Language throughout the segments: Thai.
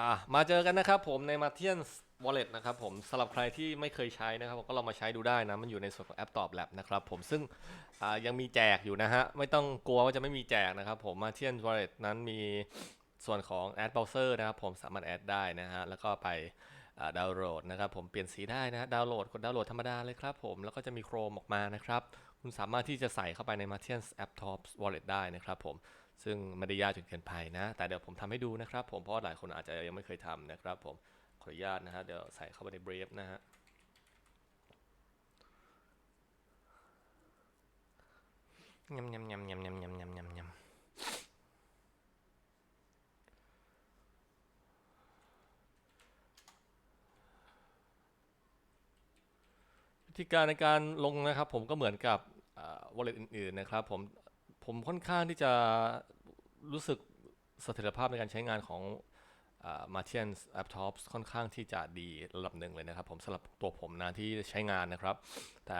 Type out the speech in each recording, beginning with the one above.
อะมาเจอกันนะครับผมใน m a t i a n Wallet นะครับผมสำหรับใครที่ไม่เคยใช้นะครับผมก็ลองมาใช้ดูได้นะ มันอยู่ในส่วนของแอปตอบแลบนะครับผมซึ่งอ่ายังมีแจกอยู่นะฮะ ไม่ต้องกลัวว่าจะไม่มีแจกนะครับผม m a t i a n Wallet นั้นมีส่วนของ Ad Browser นะครับผมสามารถแอดได้นะฮะ แล้วก็ไปดาวน์โหลดนะครับผมเปลี่ยนสีได้นะดาวน์โหลดกดดาวน์โหลดธรรมดาเลยครับผมแล้วก็จะมีโครมออกมานะครับ คุณสามารถที่จะใส่เข้าไปใน m a t i a n App Top Wallet ได้นะครับผม ซึ่งไม่ได้ยากจนเกินไปนะ แต่เดี๋ยวผมทำให้ดูนะครับ ผมเพราะหลายคนอาจจะยังไม่เคยทำนะครับ ผมขออนุญาตนะฮะเดี๋ยวใส่เข้าไปใน Brave นะฮะยำยำยำยำยำยำยำยำยำวิธีการในการลงนะครับผมก็เหมือนกับอ่า wallet อื่นๆนะครับผม ผมค่อนข้างที่จะรู้สึกเสถียรภาพในการใช้งานของมาเทียนแอปท็อปค่อนข้างที่จะดีระดับหนึ่งเลยนะครับ ผมสำหรับตัวผมนะที่ใช้งานนะครับ แต่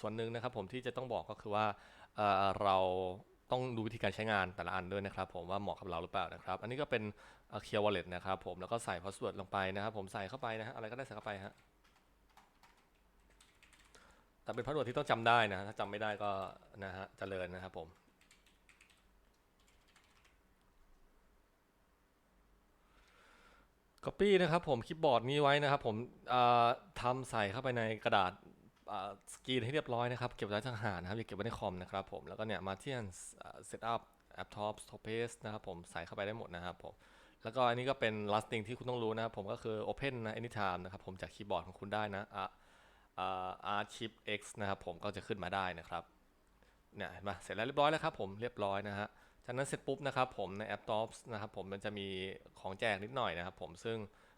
ส่วนหนึ่งนะครับผมที่จะต้องบอกก็คือว่าเราต้องดูวิธีการใช้งานแต่ละอันด้วยนะครับ ผมว่าเหมาะกับเราหรือเปล่านะครับ อันนี้ก็เป็นเคียร์วอลเล็ตนะครับผมแล้วก็ใส่พาสเวิร์ดลงไปนะครับ ผมใส่เข้าไปนะฮะอะไรก็ได้ใส่เข้าไปฮะ แต่เป็นพาสเวิร์ดที่ต้องจำได้นะ ถ้าจำไม่ได้ก็นะฮะเจริญนะครับผม Copy นะครับผมคลิปบอร์ดนี้ไว้นะครับผมอ่าทำใส่เข้าไปในกระดาษสกรีนให้เรียบร้อยนะครับ เก็บไว้ทางหานะครับ อย่าเก็บไว้ในคอมนะครับผม แล้วก็เนี่ยมาเทียนเซตอัพแอปท็อปสต็อปเพสนะครับผมใส่เข้าไปได้หมดนะครับผม แล้วก็อันนี้ก็เป็น last thing ที่คุณต้องรู้นะครับผมก็คือ open นะ anytime นะครับผมจากคีย์บอร์ดของคุณได้นะ อะอ่า archive x นะครับผมก็จะขึ้นมาได้นะครับเนี่ยเห็นปะเสร็จแล้วเรียบร้อยแล้วครับผมเรียบร้อยนะฮะจากนั้นเสร็จปุ๊บนะครับผมในแอป t o p s นะครับผมมันจะมีของแจกนิดหน่อยนะครับผมซึ่ง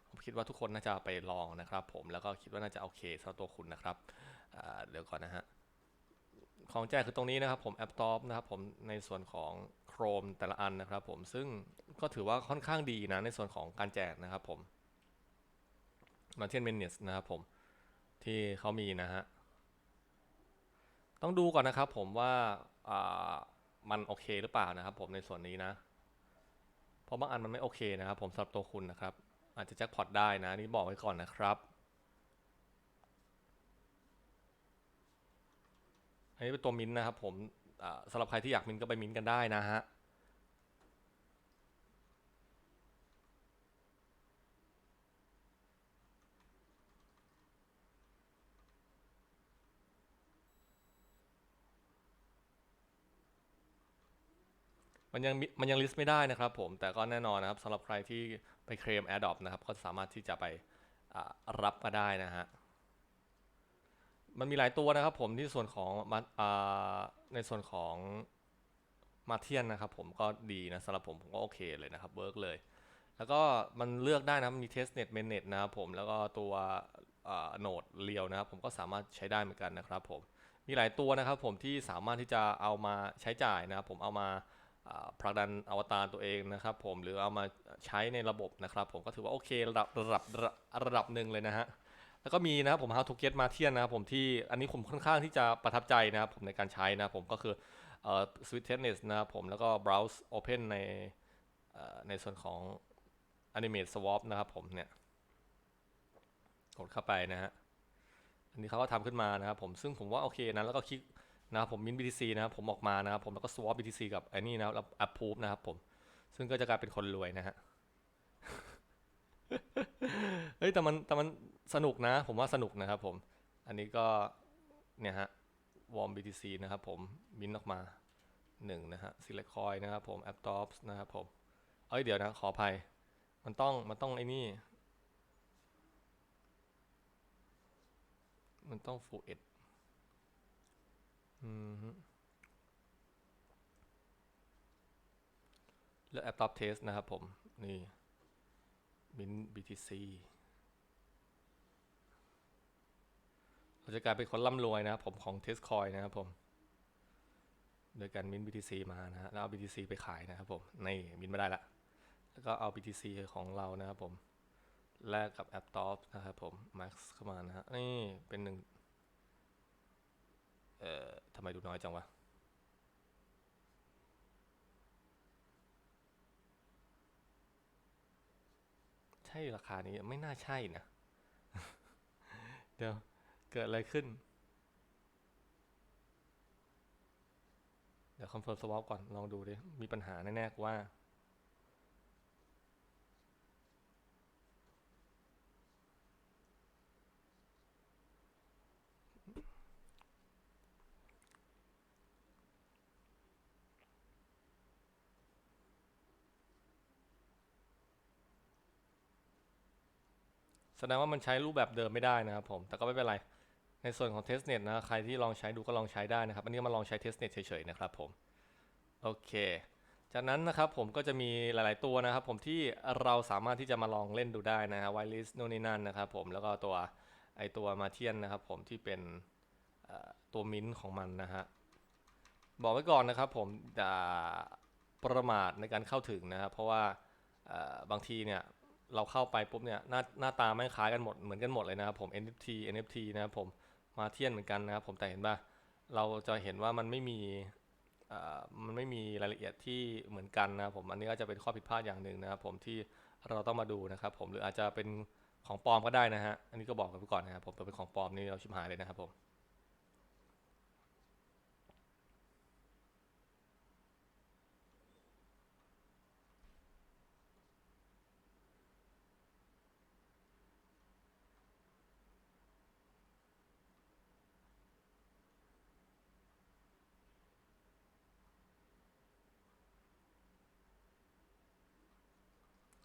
ผมคิดว่าทุกคนน่าจะไปลองนะครับผมแล้วก็คิดว่าน่าจะโอเคสำหรับตัวคุณนะครับเดี๋ยวก่อนนะฮะของแจกคือตรงนี้นะครับผมแอป t o p นะครับผมในส่วนของ Chrome แต่ละอันนะครับผมซึ่งก็ถือว่าค่อนข้างดีนะในส่วนของการแจกนะครับผมมาเทียนเมนเนสนะครับผม ที่เขามีนะฮะ ต้องดูก่อนนะครับผมว่าามันโอเคหรือเปล่านะครับ ผมในส่วนนี้นะ เพราะบางอันมันไม่โอเคนะครับ ผมสำหรับตัวคุณนะครับ อาจจะแจ็คพอตได้นะนี่บอกไว้ก่อนนะครับอันนี้เป็นตัวมิ้นนะครับผมสำหรับใครที่อยากมิ้นก็ไปมิ้นกันได้นะฮะ มันยังมันยังลิสต์ไม่ได้นะครับผมแต่ก็แน่นอนนะครับสำหรับใครที่ไปเคลม AirDrop นะครับก็สามารถที่จะไปรับมาได้นะฮะมันมีหลายตัวนะครับผมที่ส่วนของมาในส่วนของมาเทียนนะครับผมก็ดีนะสำหรับผมผมก็โอเคเลยนะครับเวิร์กเลย แล้วก็มันเลือกได้นะมี testnet mainnet นะครับผมแล้วก็ตัวโนดเรียวนะครับผมก็สามารถใช้ได้เหมือนกันนะครับผมมีหลายตัวนะครับผมที่สามารถที่จะเอามาใช้จ่ายนะครับผมเอามา ผลักดันอวตารตัวเองนะครับ ผมหรือเอามาใช้ในระบบนะครับ ผมก็ถือว่าโอเคระดับระดับระดับหนึ่งเลยนะฮะแล้วก็มีนะครับผม How to Get Martian นะครับผมที่อันนี้ผมค่อนข้างที่จะประทับใจนะครับผมในการใช้นะครับผมก็คือเอ่อ Sweet Tennis นะครับผมแล้วก็ Browse Open ในในส่วนของ Animate Swap นะครับผมเนี่ยกดเข้าไปนะฮะอันนี้เขาก็ทำขึ้นมานะครับผมซึ่งผมว่าโอเคนะแล้วก็คลิก นะครับผมมิน BTC นะครับผมออกมานะครับผมแล้วก็ swap BTC กับไอ้นี่นะครับแล้ว approve นะครับผมซึ่งก็จะกลายเป็นคนรวยนะฮะเฮ้ยแต่มันแต่มันสนุกนะ ผมว่าสนุกนะครับผม อันนี้ก็เนี่ยฮะ warm BTC นะครับผมมินออกมาหนึ่งนะฮะ select coin นะครับผม app tops นะครับผม เอ้ยเดี๋ยวนะ ขออภัย มันต้องมันต้องไอ้นี่ มันต้อง full edge อืมฮึ เลือกแอป Top Test นะครับผม นี่ Min BTC เราจะกลายเป็นคนร่ำรวยนะครับผมของ Test Coin นะครับผม โดยการ Min BTC มานะฮะแล้วเอา BTC ไปขายนะครับผม นี่มินไม่ได้ละ แล้วก็เอา BTC ของเรานะครับผม แลกกับแอป Top นะครับผม Max เข้ามานะฮะ นี่เป็นหนึ่ง เอ่อทำไมดูน้อยจังวะใช่ราคานี้ไม่น่าใช่นะ เดี๋ยว เกิดอะไรขึ้น เดี๋ยวคอนเฟิร์มสวอปก่อนลองดูดิ มีปัญหาแน่ๆกูว่า แสดงว่ามันใช้รูปแบบเดิมไม่ได้นะครับผม แต่ก็ไม่เป็นไร ในส่วนของ testnet นะ ใครที่ลองใช้ดูก็ลองใช้ได้นะครับ อันนี้มาลองใช้ testnet เฉยๆนะครับผม โอเค จากนั้นนะครับผมก็จะมีหลาย ๆตัวนะครับผมที่เราสามารถที่จะมาลองเล่นดูได้นะฮะ whitelist นู่นนี่นั่นนะครับผม แล้วก็ตัวไอตัวมาเทียนนะครับผมที่เป็นตัวมิ้นท์ของมันนะฮะ บอกไว้ก่อนนะครับผมอย่าประมาทในการเข้าถึงนะครับ เพราะว่าบางทีเนี่ย เราเข้าไปปุ๊บเนี่ยหน้าหน้าตาไม่คล้ายกันหมดเหมือนกันหมดเลยนะครับผม NFT NFT นะครับผมมาเทียนเหมือนกันนะครับผมแต่เห็นป่ะเราจะเห็นว่ามันไม่มีอ่อมันไม่มีรายละเอียดที่เหมือนกันนะครับผมอันนี้ก็จะเป็นข้อผิดพลาดอย่างหนึ่งนะครับผมที่เราต้องมาดูนะครับผมหรืออาจจะเป็นของปลอมก็ได้นะฮะอันนี้ก็บอกกันไว้ก่อนนะครับผมเป็นของปลอมนี่เราชิบหายเลยนะครับผม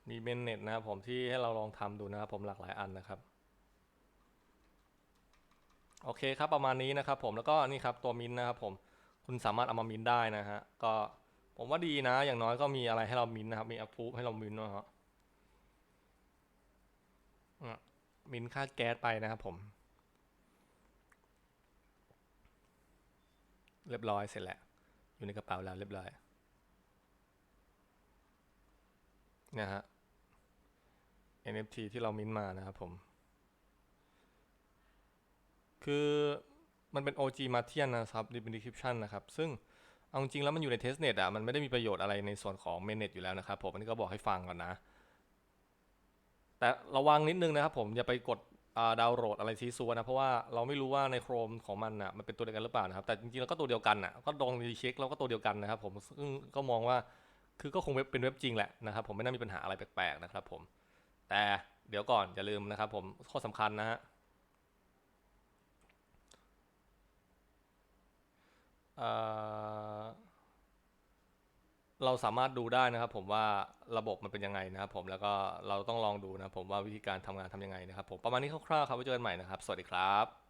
มีเมนเน็ตนะครับผมที่ให้เราลองทำดูนะครับผมหลากหลายอันนะครับโอเคครับประมาณนี้นะครับผมแล้วก็นี่ครับตัวมินนะครับผมคุณสามารถเอามามินได้นะฮะก็ผมว่าดีนะ อย่างน้อยก็มีอะไรให้เรามินนะครับมีอัพพูให้เรามินนะฮะมินค่าแก๊สไปนะครับผม เรียบร้อยเสร็จแล้วอยู่ในกระเป๋าแล้วเรียบร้อยนะฮะ NFT ที่เรามิ้นท์มานะครับผม คือมันเป็น OG Matian นะครับ Decryption นะครับ ซึ่งเอาจริงแล้วมันอยู่ใน testnet อะ มันไม่ได้มีประโยชน์อะไรในส่วนของ mainnet อยู่แล้วนะครับผม อันนี้ก็บอกให้ฟังก่อนนะ แต่ระวังนิดนึงนะครับผม อย่าไปกดดาวน์โหลดอะไรซีซัวนะ เพราะว่าเราไม่รู้ว่าใน Chrome ของมันอะ มันเป็นตัวเดียวกันหรือเปล่านะครับ แต่จริงๆแล้วก็ตัวเดียวกันอะ ก็ลองรีเช็คแล้วก็ตัวเดียวกันนะครับผม ซึ่งก็มองว่า คือก็คงเว็บเป็นเว็บจริงแหละนะครับผม ไม่น่ามีปัญหาอะไรแปลกๆนะครับผม แต่เดี๋ยวก่อนอย่าลืมนะครับผมข้อสำคัญนะฮะเราสามารถดูได้นะครับผมว่าระบบมันเป็นยังไงนะครับผมแล้วก็เราต้องลองดูนะครับผมว่าวิธีการทำงานทำยังไงนะครับผมประมาณนี้คร่าวๆครับไว้เจอกันใหม่นะครับ สวัสดีครับ